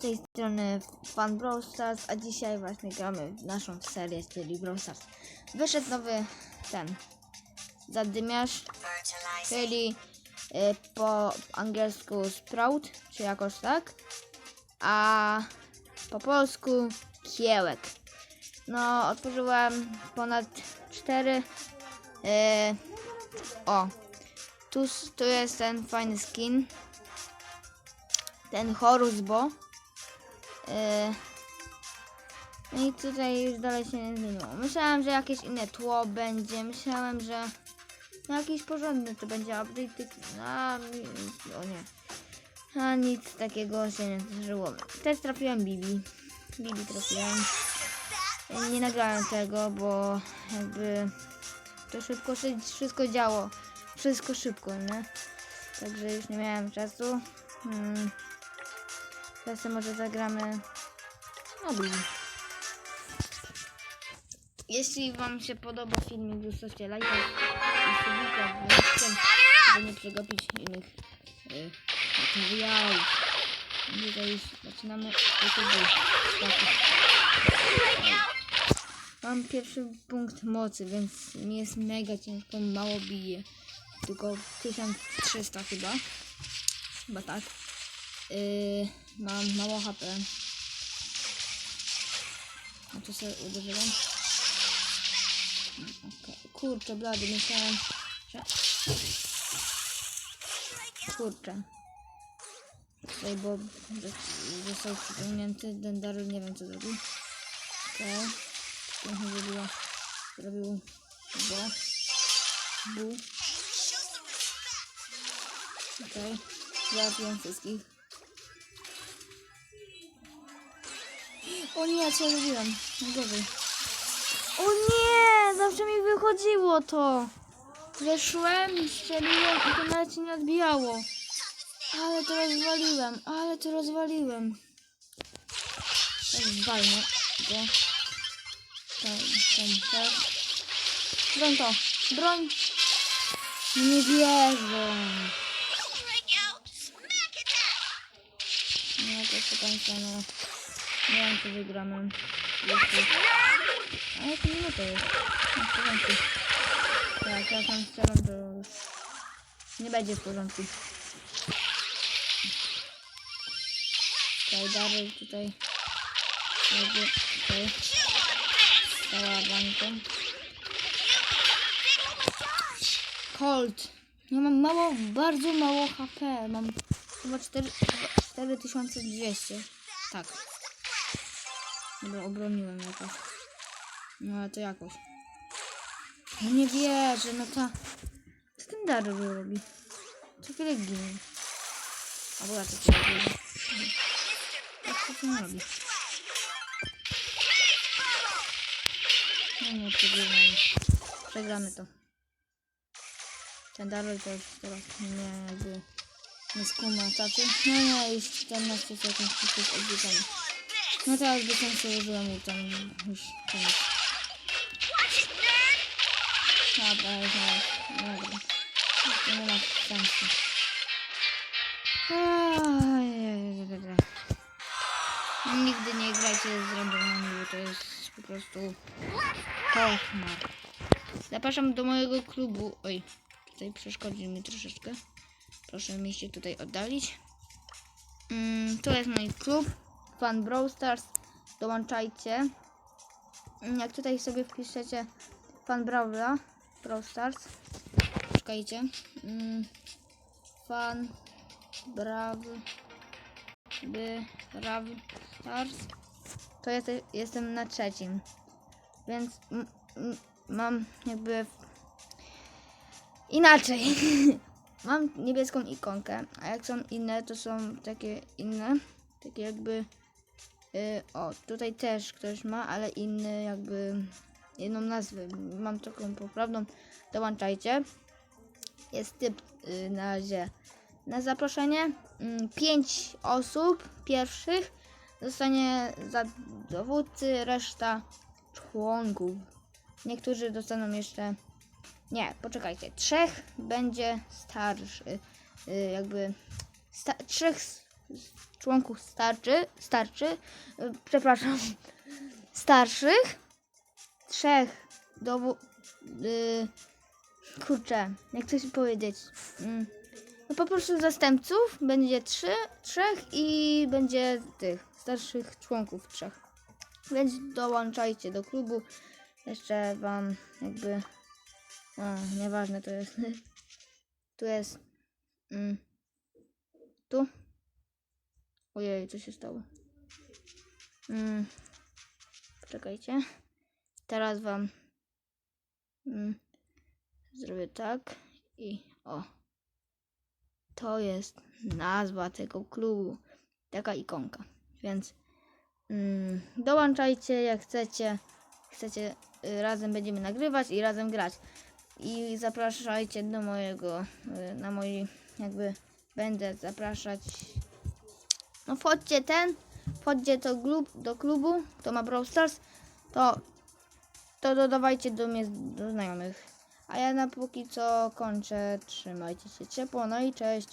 tej strony Fan Brawl Stars, a dzisiaj właśnie gramy w naszą serię, czyli Brawl Stars. Wyszedł nowy ten zadymiarz, czyli y, po angielsku Sprout, czy jakoś tak, a po polsku Kiełek. No, otworzyłem ponad 4. Y, o, tu, tu jest ten fajny skin ten Horus Bo. Yy, no i tutaj już dalej się nie zmieniło. Myślałem, że jakieś inne tło będzie. Myślałem, że no jakiś porządny to będzie update. A, o nie. A nic takiego się nie zdarzyło. Też trafiłem Bibi. Bibi trafiłem. Nie nagrałem tego, bo jakby to szybko wszystko działo. Wszystko szybko, nie? Także już nie miałem czasu. Hmm. Teraz może zagramy. No Bibi. Jeśli Wam się podoba filmik, zostawcie lajka i subika nie przegapić innych y, materiałów. Tutaj już zaczynamy. Mam pierwszy punkt mocy, więc mi jest mega ciężko, mało bije. Tylko 1300 chyba. Chyba tak. Yy, mam mało HP. A tu sobie uderzyłem. Okay. Kurczę, blady, myślałem. Kurczę. Tutaj zos- został przyciągnięty. Dendaryl nie wiem co zrobił. Okej. Okay. Pięknie zrobiła. Zrobił bo. Bu. Okej. Okay. Załatwiłem wszystkich. O nie, co ja zrobiłem? Najgorzej. O nie! Zawsze mi wychodziło to. Weszłem, strzeliłem i to nawet się nie odbijało. Ale to rozwaliłem, ale to rozwaliłem. Tak zwalnę go. Ten, ten, tak. Broń to, broń. Nie wierzę. No to jeszcze kończę, no. Nie wiem, czy wygramy. Jeszcze. A jak minuta jest? No, w porządku. Tak, ja tam strzelam, to nie będzie w porządku. Tutaj Daryl tutaj jakby tutaj stała bańką. Colt. Ja mam mało, bardzo mało HP. Mam chyba 4, 4200. Tak. Dobra, obroniłem jakoś. No ale to jakoś. No nie wierzę, no ta... Co ten Daryl robi? Co chwilę ginie. Albo ja to ginie. Jak to ten robi? No nie, przegramy. Przegramy to. Ten Daryl to już teraz nie. Nie skuma tacy. No nie, już 14 sekund to jest odliczone. No teraz by sensu użyłem i tam już koniec. Dobra, już nie, dobra. To nie ma sensu. Ajajajajaj. Nigdy nie grajcie z randomami, bo to jest po prostu koszmar. Zapraszam do mojego klubu. Oj, tutaj przeszkodzi mi troszeczkę. Proszę mi się tutaj oddalić. Mm, to jest mój klub. Fan Brawl Stars. Dołączajcie. Mm, Jak tutaj sobie wpiszecie Fan Brawla Brawl Stars. Czekajcie. Mm, fan Brawl Stars. To jest, jestem na trzecim. Więc mam jakby inaczej. mam niebieską ikonkę, a jak są inne, to są takie inne. Takie jakby o, tutaj też ktoś ma, ale inny jakby inną nazwę. Mam taką poprawną. Dołączajcie. Jest typ y, na razie na zaproszenie. 5 osób pierwszych zostanie za dowódcy, reszta członków. Niektórzy dostaną jeszcze. Nie, poczekajcie. Trzech będzie starszy. Y, jakby sta trzech członków starczy, starczy, y, przepraszam, starszych, trzech dowu, y, kurczę, jak coś powiedzieć, mm, no po prostu zastępców będzie trzy, trzech i będzie tych starszych członków trzech. Więc dołączajcie do klubu. Jeszcze wam jakby, o, nieważne to jest. Tu jest, mm, tu. Ojej, co się stało? Mm, poczekajcie. Teraz wam mm, zrobię tak i o. To jest nazwa tego klubu. Taka ikonka. Więc mm, dołączajcie jak chcecie. Chcecie, y, razem będziemy nagrywać i razem grać. I zapraszajcie do mojego, y, na moi, jakby będę zapraszać. No wchodźcie ten, wchodźcie do, klub, do klubu, kto ma Brawl Stars, to, to dodawajcie do mnie do znajomych. A ja na póki co kończę. Trzymajcie się ciepło, no i cześć.